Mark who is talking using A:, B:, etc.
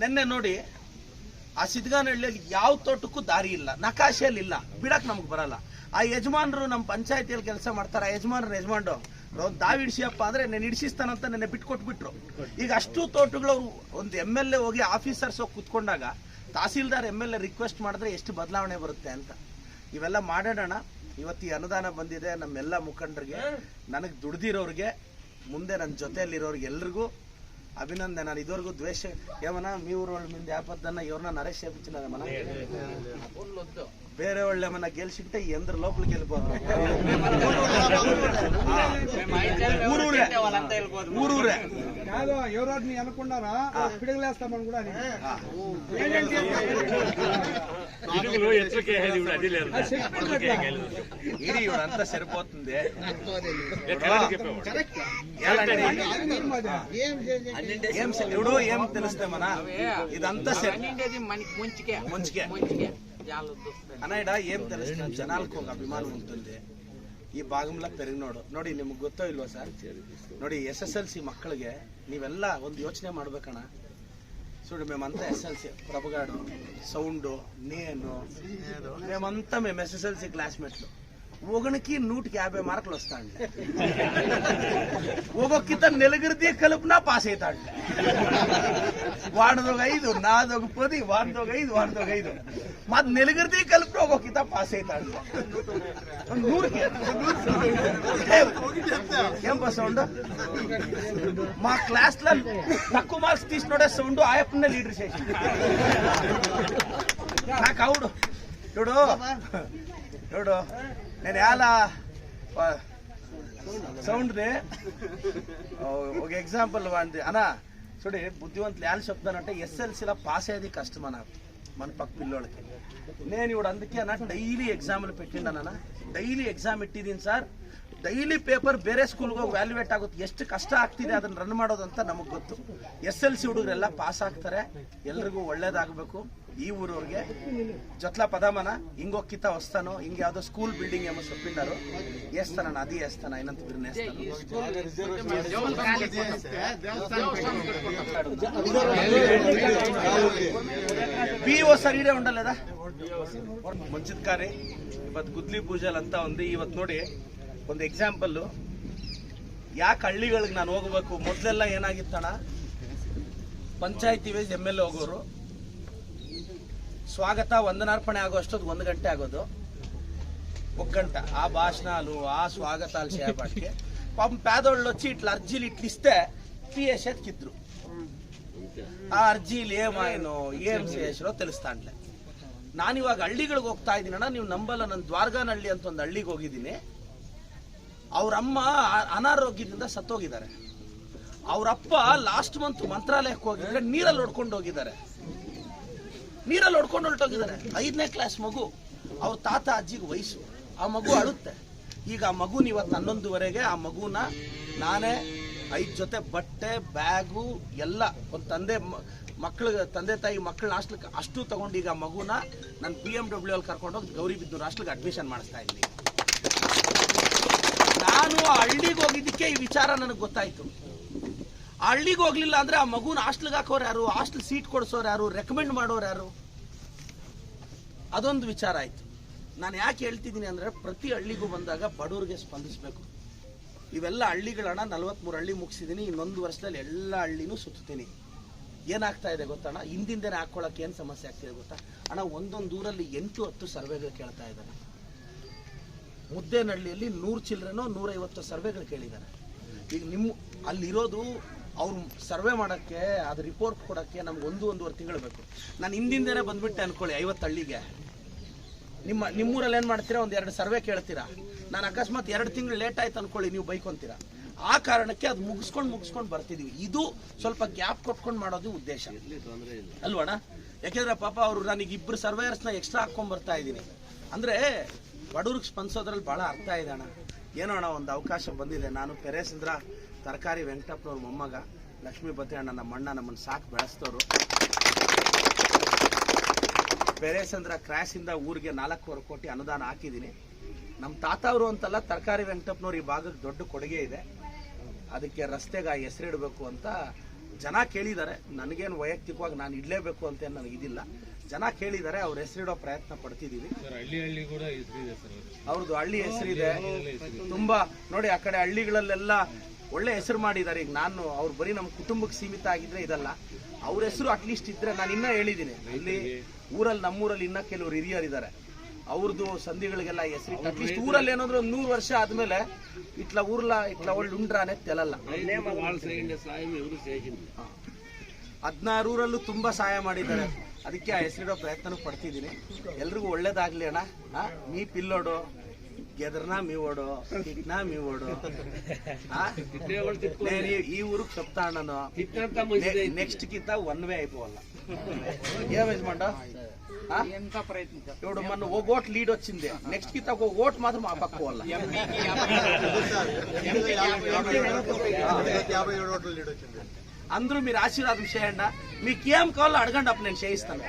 A: ನಿನ್ನೆ ನೋಡಿ ಆ ಸಿದ್ಗಾನಹಳ್ಳಿಯಲ್ಲಿ ಯಾವ ತೋಟಕ್ಕೂ ದಾರಿ ಇಲ್ಲ, ನಕಾಶೆಯಲ್ಲಿ ಇಲ್ಲ, ಬಿಡಕ್ ನಮ್ಗೆ ಬರಲ್ಲ. ಆ ಯಜಮಾನರು ನಮ್ಮ ಪಂಚಾಯತಿಯಲ್ಲಿ ಕೆಲಸ ಮಾಡ್ತಾರೆ, ಆ ಯಜಮಾನ್ರ ಯಜಮಾನ್ರು. ಒಂದು ದಾವಿ ಇಡಿಸಿಯಪ್ಪ ಅಂದ್ರೆ ನಾನು ಇಡಿಸಿಸ್ತಾನಂತ ನೆನ್ನೆ ಬಿಟ್ಕೊಟ್ಬಿಟ್ರು ಈಗ ಅಷ್ಟು ತೋಟಗಳು ಒಂದು ಎಂ ಎಲ್ ಎ ಹೋಗಿ ಆಫೀಸರ್ಸ್ ಹೋಗಿ ಕುತ್ಕೊಂಡಾಗ tahsildar M L A request ಮಾಡಿದ್ರೆ ಎಷ್ಟು ಬದಲಾವಣೆ ಬರುತ್ತೆ ಅಂತ. ಇವೆಲ್ಲ ಮಾಡೋಣ ಇವತ್ತು ಈ ಅನುದಾನ ಬಂದಿದೆ, ನಮ್ಮೆಲ್ಲ ಮುಖಂಡರಿಗೆ, ನನಗೆ ದುಡ್ದಿರೋರಿಗೆ, ಮುಂದೆ ನನ್ನ ಜೊತೆಯಲ್ಲಿರೋರಿಗೆ ಎಲ್ರಿಗೂ ಅಭಿನಂದನೆ. ನಾನು ಇದುವರೆಗೂ ದ್ವೇಷ ಯಾವನ ಮೀ ಊರ್ ಮುಂದೆ ಆಪತ್ತನ್ನ ಇವ್ರನ್ನ ನರೇಶ್ ಹೇಳ್ತೀನಿ ನಾನು వేరే వాళ్ళు ఏమైనా గెలిచింటే ఎందరు లోపలికి వెళ్ళిపోతారు. ఊరూరే.
B: కాదు యువరాజ్ని అనుకున్నారా? పిడగలేస్తామని కూడా
A: ఇది ఇవంతా సరిపోతుంది. ఏం ఏం తెలుస్తే మన ఇదంతా
C: ముంచుకే.
A: ముంచుకే.
C: ముంచుకే జాలొద్దు వస్తుంది
A: అన్న ఇడ ఏం తెలుస్తుంది జనాలకు ఒక అభిమానం ఉంటుంది ಈ ಭಾಗಂಲ ಪೆರಿಗ್ನೋಡು ನೋಡಿ ನಿಮ್ಗೆ ಗೊತ್ತೋ ಇಲ್ವಾ ಸರ್ ನೋಡಿ ಎಸ್ ಎಸ್ ಎಲ್ ಸಿ ಮಕ್ಕಳಿಗೆ ನೀವೆಲ್ಲ ಒಂದು ಯೋಚನೆ ಮಾಡ್ಬೇಕಣ್ಣ చూడు మేమంతా ఎస్ఎల్సి ప్రభగాడు సౌండ్ నేను మేమంతా మేము ఎస్ఎస్ఎల్సి క్లాస్మేట్లు ఒకనికి నూటికి యాభై మార్కులు వస్తాండి ఒక్కొక్కిత నెలగిరిది కలుపునా పాస్ అవుతాడు వాడిదొక ఐదు నాదొక పది వాడిదొక ఐదు వాడిదొక ఐదు మాది నెలగిరిది కలిపి ఒక్కొక్కిత పాస్ అవుతాడు నూరుకి ఏం- ఏం బస్ సౌండ్ మా క్లాస్ లో తక్కువ మార్క్స్ తీసినోడే సౌండ్ ఆయప్పనే లీడర్ చేసింది నాకు అవుడు చూడు చూడు నేను ఎలా సౌండ్ది. ఒక ఎగ్జాంపుల్ వాడిది అనా చూడు బుద్ధివంతులు ఎలా చెప్తానంటే ఎస్ఎల్సీలో పాస్ అయ్యేది కష్టం అన్న మన పక్క పిల్లోళ్ళకి. నేను ఇప్పుడు అందుకే అన్న డైలీ ఎగ్జామ్లు పెట్టిండనా డైలీ ఎగ్జామ్ పెట్టింది సార్? ಡೈಲಿ ಪೇಪರ್ ಬೇರೆ ಸ್ಕೂಲ್ಗೆ ಹೋಗಿ ವ್ಯಾಲ್ಯೂವೇಟ್ ಆಗುತ್ತೆ. ಎಷ್ಟು ಕಷ್ಟ ಆಗ್ತಿದೆ ಅದನ್ನ ರನ್ ಮಾಡೋದು ಅಂತ ನಮಗೆ ಗೊತ್ತು. ಎಸ್ ಎಲ್ ಸಿ ಹುಡುಗರೆಲ್ಲ ಪಾಸ್ ಆಗ್ತಾರೆ. ಎಲ್ರಿಗೂ ಒಳ್ಳೇದಾಗಬೇಕು. ಈ ಊರವ್ರಿಗೆ ಜೊತ್ಲ ಪದಮನ ಹಿಂಗೊಕ್ಕಿತ ಹೊಸ್ತಾನು, ಹಿಂಗೆ ಯಾವುದೋ ಸ್ಕೂಲ್ ಬಿಲ್ಡಿಂಗ್ ಎಂಬ ಸೊಪ್ಪಿಂದರು ಏಸ್ತಾನ ಅದೇ ಏಸ್ತಾನ ಏನಂತ ಪಿ ಓ ಸರ್ ಇಡೇ ಉಂಡಲ್ಲದ ಇವತ್ತು ಗುದ್ಲಿ ಪೂಜಲ್ ಅಂತ ಒಂದು ಇವತ್ತು ನೋಡಿ ಒಂದು ಎಕ್ಸಾಂಪಲ್ಲು ಯಾಕೆ ಹಳ್ಳಿಗಳಿಗೆ ನಾನು ಹೋಗಬೇಕು? ಮೊದಲೆಲ್ಲ ಏನಾಗಿತ್ತಣ ಪಂಚಾಯತಿ ವೈಸ್ ಎಂ ಎಲ್ ಹೋಗೋರು. ಸ್ವಾಗತ, ವಂದನಾರ್ಪಣೆ ಆಗೋ ಅಷ್ಟೊತ್ತು ಒಂದು ಗಂಟೆ ಆಗೋದು. ಒಗ್ಗಂಟ ಆ ಭಾಷಣ ಅಲು ಆ ಸ್ವಾಗತ, ಅಲ್ಲಿ ಶೇರ್ ಮಾಡಿಕೆ. ಪಾಪ ಪ್ಯಾದೊಳ್ಳು ಹಚ್ಚಿ ಇಟ್ಲ ಅರ್ಜಿಲಿ ಇಟ್ಲಿಸ್ತೆ ಪಿ ಎಸ್ ಎತ್ಕಿದ್ರು ಆ ಅರ್ಜಿಲಿ ಏನು ಎ ಎಂ ಸಿ ಹೆಸರು ತಿಳಿಸ್ತಾನ್ಲೆ. ನಾನಿವಾಗ ಹಳ್ಳಿಗಳಿಗೆ ಹೋಗ್ತಾ ಇದ್ದೀನಣ್ಣ ನೀವು ನಂಬಲ್ಲ ನನ್ನ ದ್ವಾರ್ಗಾನಹಳ್ಳಿ ಅಂತ ಒಂದು ಹಳ್ಳಿಗೆ ಹೋಗಿದ್ದೀನಿ. ಅವ್ರ ಅಮ್ಮ ಆ- ಅನಾರೋಗ್ಯದಿಂದ ಸತ್ತೋಗಿದ್ದಾರೆ. ಅವರಪ್ಪ ಲಾಸ್ಟ್ ಮಂತ್ ಮಂತ್ರಾಲಯಕ್ಕೆ ಹೋಗಿದ್ರೆ ನೀರಲ್ಲಿ ಹೊಡ್ಕೊಂಡು ಹೋಗಿದ್ದಾರೆ. ನೀರಲ್ಲಿ ಹೊಡ್ಕೊಂಡು ಹೊರಟೋಗಿದ್ದಾರೆ. ಐದನೇ ಕ್ಲಾಸ್ ಮಗು ಅವ್ರ ತಾತ, ಅಜ್ಜಿಗೆ ವಯಸ್ಸು. ಆ ಮಗು ಅಳುತ್ತೆ. ಈಗ ಆ ಮಗುನ ಇವತ್ತು ಹನ್ನೊಂದುವರೆಗೆ ಆ ಮಗುನ ನಾನೇ ಐದು ಜೊತೆ ಬಟ್ಟೆ, ಬ್ಯಾಗು, ಎಲ್ಲ ಒಂದು ತಂದೆ ಮಕ್ಕಳಿಗೆ ತಂದೆ ತಾಯಿ ಮಕ್ಕಳನ್ನ ಹಾಸ್ಟ್ಲಿಗೆ ಅಷ್ಟು ತಗೊಂಡು ಈಗ ಮಗುನ ನಾನು ಪಿ ಎಂ ಡಬ್ಲ್ಯೂ ಅಲ್ಲಿ ಕರ್ಕೊಂಡೋಗಿ ಗೌರಿಬಿದ್ದೂರು ಹಾಸ್ಟ್ಲಿಗೆ ಅಡ್ಮಿಷನ್ ಮಾಡಿಸ್ತಾ ಇದ್ದೀನಿ. ನಾನು ಆ ಹಳ್ಳಿಗೆ ಹೋಗಿದ್ದಕ್ಕೆ ಈ ವಿಚಾರ ನನಗೆ ಗೊತ್ತಾಯ್ತು. ಆ ಹಳ್ಳಿಗೆ ಹೋಗ್ಲಿಲ್ಲ ಅಂದ್ರೆ ಆ ಮಗುನ ಹಾಸ್ಟ್ಲಿಗೆ ಹಾಕೋರು ಯಾರು? ಹಾಸ್ಟೆಲ್ ಸೀಟ್ ಕೊಡಿಸೋರು ಯಾರು? ರೆಕಮೆಂಡ್ ಮಾಡೋರು ಯಾರು? ಅದೊಂದು ವಿಚಾರ ಆಯ್ತು. ನಾನು ಯಾಕೆ ಹೇಳ್ತಿದ್ದೀನಿ ಅಂದ್ರೆ ಪ್ರತಿ ಹಳ್ಳಿಗೂ ಬಂದಾಗ ಬಡವರಿಗೆ ಸ್ಪಂದಿಸಬೇಕು. ಇವೆಲ್ಲ ಹಳ್ಳಿಗಳನ್ನ ನಲವತ್ಮೂರು ಹಳ್ಳಿ ಮುಗಿಸಿದ್ದೀನಿ ಇನ್ನೊಂದು ವರ್ಷದಲ್ಲಿ ಎಲ್ಲ ಹಳ್ಳಿನೂ ಸುತ್ತೀನಿ ಏನಾಗ್ತಾ ಇದೆ ಗೊತ್ತಣ್ಣ? ಹಿಂದಿಂದೇನೆ ಹಾಕ್ಕೊಳ್ಳೋಕೆ ಏನು ಸಮಸ್ಯೆ ಆಗ್ತಿದೆ ಗೊತ್ತಾ? ಅಣ್ಣ, ಒಂದೊಂದು ಊರಲ್ಲಿ ಎಂಟು ಹತ್ತು ಸರ್ವೆಗಳು ಕೇಳ್ತಾ ಇದ್ದಾರೆ ಮುದ್ದೇನಹಳ್ಳಿಯಲ್ಲಿ ನೂರು ಚಿಲ್ಲರೆನೋ ನೂರೈವತ್ತು ಸರ್ವೆಗಳು ಕೇಳಿದ್ದಾರೆ. ಈಗ ನಿಮ್ಮ ಅಲ್ಲಿರೋದು ಅವ್ರು ಸರ್ವೆ ಮಾಡೋಕ್ಕೆ, ಅದು ರಿಪೋರ್ಟ್ ಕೊಡೋಕ್ಕೆ ನಮ್ಗೆ ಒಂದು ಒಂದೂವರೆ ತಿಂಗಳು ಬೇಕು. ನಾನು ಹಿಂದಿಂದೇ ಬಂದುಬಿಟ್ಟೆ ಅಂದ್ಕೊಳ್ಳಿ ಐವತ್ತು ಹಳ್ಳಿಗೆ. ನಿಮ್ಮ, ನಿಮ್ಮೂರಲ್ಲಿ ಏನು ಮಾಡ್ತೀರಾ? ಒಂದು ಎರಡು ಸರ್ವೆ ಕೇಳ್ತೀರಾ? ನಾನು ಅಕಸ್ಮಾತ್ ಎರಡು ತಿಂಗಳು ಲೇಟ್ ಆಯ್ತು ಅಂದ್ಕೊಳ್ಳಿ ನೀವು ಬೈಕೊಂತೀರಾ ಆ ಕಾರಣಕ್ಕೆ ಅದು ಮುಗಿಸ್ಕೊಂಡು ಮುಗಿಸ್ಕೊಂಡು ಬರ್ತಿದೀವಿ. ಇದು ಸ್ವಲ್ಪ ಗ್ಯಾಪ್ ಕೊಟ್ಕೊಂಡು ಮಾಡೋದು ಉದ್ದೇಶ. ಅಲ್ವಣ ಯಾಕೆಂದ್ರೆ ಪಾಪ ಅವರು ನನಗೆ ಇಬ್ಬರು ಸರ್ವೇಯರ್ಸ್ನ ಎಕ್ಸ್ಟ್ರಾ ಹಾಕೊಂಡ್ ಬರ್ತಾ ಇದ್ದೀನಿ. ಅಂದ್ರೆ ಬಡವ್ರಿಗೆ ಸ್ಪಂದಿಸೋದ್ರಲ್ಲಿ ಭಾಳ ಅರ್ಥ ಇದೆ ಅಣ್ಣ. ಏನೋ ಅಣ್ಣ, ಒಂದು ಅವಕಾಶ ಬಂದಿದೆ. ನಾನು ಪೆರೇಸಂದ್ರ ತರಕಾರಿ ವೆಂಕಟಪ್ಪನವ್ರ ಮೊಮ್ಮಗ, ಲಕ್ಷ್ಮೀ ಬತ್ತೆ ಅಣ್ಣ ನಮ್ಮ ಅಣ್ಣ ನಮ್ಮನ್ನು ಸಾಕು ಬೆಳೆಸ್ತವ್ರು. ಪೆರೇಸಂದ್ರ ಕ್ರ್ಯಾಸಿಂದ ಊರಿಗೆ ನಾಲ್ಕೂವರೆ ಕೋಟಿ ಅನುದಾನ ಹಾಕಿದ್ದೀನಿ. ನಮ್ಮ ತಾತ ಅವರು ಅಂತಲ್ಲ ತರಕಾರಿ ವೆಂಕಟಪ್ಪನವ್ರು ಈ ಭಾಗಕ್ಕೆ ದೊಡ್ಡ ಕೊಡುಗೆ ಇದೆ. ಅದಕ್ಕೆ ರಸ್ತೆಗೆ ಹೆಸರಿಡಬೇಕು ಅಂತ ಜನ ಕೇಳಿದ್ದಾರೆ. ನನಗೇನು ವೈಯಕ್ತಿಕವಾಗಿ ನಾನು ಇಡಲೇಬೇಕು ಅಂತ ಏನ್ ನನಗಿದಿಲ್ಲ. ಜನ ಕೇಳಿದ್ದಾರೆ ಅವ್ರ ಹೆಸರಿಡೋ ಪ್ರಯತ್ನ ಪಡ್ತಿದ್ದೀವಿ
D: ಹಳ್ಳಿ ಹಳ್ಳಿ ಕೂಡ ಹೆಸರಿದೆ ಸರ್
A: ಅವ್ರದ್ದು. ಹಳ್ಳಿ ಹೆಸರಿದೆ ತುಂಬಾ ನೋಡಿ ಆ ಕಡೆ ಹಳ್ಳಿಗಳಲ್ಲೆಲ್ಲ ಒಳ್ಳೆ ಹೆಸರು ಮಾಡಿದ್ದಾರೆ. ಈಗ ನಾನು ಅವ್ರು ಬರೀ ನಮ್ಮ ಕುಟುಂಬಕ್ಕೆ ಸೀಮಿತ ಆಗಿದ್ರೆ ಇದಲ್ಲ. ಅವ್ರ ಹೆಸರು ಅಟ್ಲೀಸ್ಟ್ ಇದ್ರೆ ನಾನು ಇನ್ನೂ ಹೇಳಿದ್ದೀನಿ. ಇಲ್ಲಿ ಊರಲ್ಲಿ ನಮ್ಮೂರಲ್ಲಿ ಇನ್ನ ಕೆಲವರು ಹಿರಿಯರಿದ್ದಾರೆ ಅವ್ರದ್ದು ಸಂಧಿಗಳಿಗೆಲ್ಲ ಹೆಸರು ಅಟ್ಲೀಸ್ಟ್ ಊರಲ್ಲಿ ಏನಾದ್ರು ಒಂದು ನೂರು ವರ್ಷ ಆದ್ಮೇಲೆ ಇಟ್ಲ ಊರ್ಲ ಇಟ್ಲ ಒಳ್ಳೆ ಉಂಡ್ರಾನೆ ತೆಲಲ್ಲ. ಹದಿನಾರು ಊರಲ್ಲೂ ತುಂಬಾ ಸಹಾಯ ಮಾಡಿದ್ದಾರೆ. ಅದಕ್ಕೆ ಆ ಹೆಸರಿಡೋ ಪ್ರಯತ್ನ ಪಡ್ತಿದ್ದೀನಿ ಎಲ್ರಿಗೂ ಒಳ್ಳೇದಾಗ್ಲಿ ಅಣ್ಣ ಆ, ನೀ ಪಿಲ್ಲೋಡು ಗೆದರ್ನ ಮೀವೋಡು ಕಿಟ್ನ ಮೀವೋಡು ಆ? నేను ఈ- ఈ ఊరుకు చెప్తాను నెక్స్ట్ కింద వన్ వే అయిపోవాల ఏం యజమాండ
C: ఎంత ప్రయత్నించారు
A: ఇప్పుడు మన ఒక ఓట్ లీడ్ వచ్చింది నెక్స్ట్ కింద ఒక ఓట్ మాత్రం ఆ పక్క పోవాల అందరూ మీరు ఆశీర్వాదం చేయండి. మీకు ఏం కావాలో అడగండి అప్పుడు నేను చేయిస్తాను.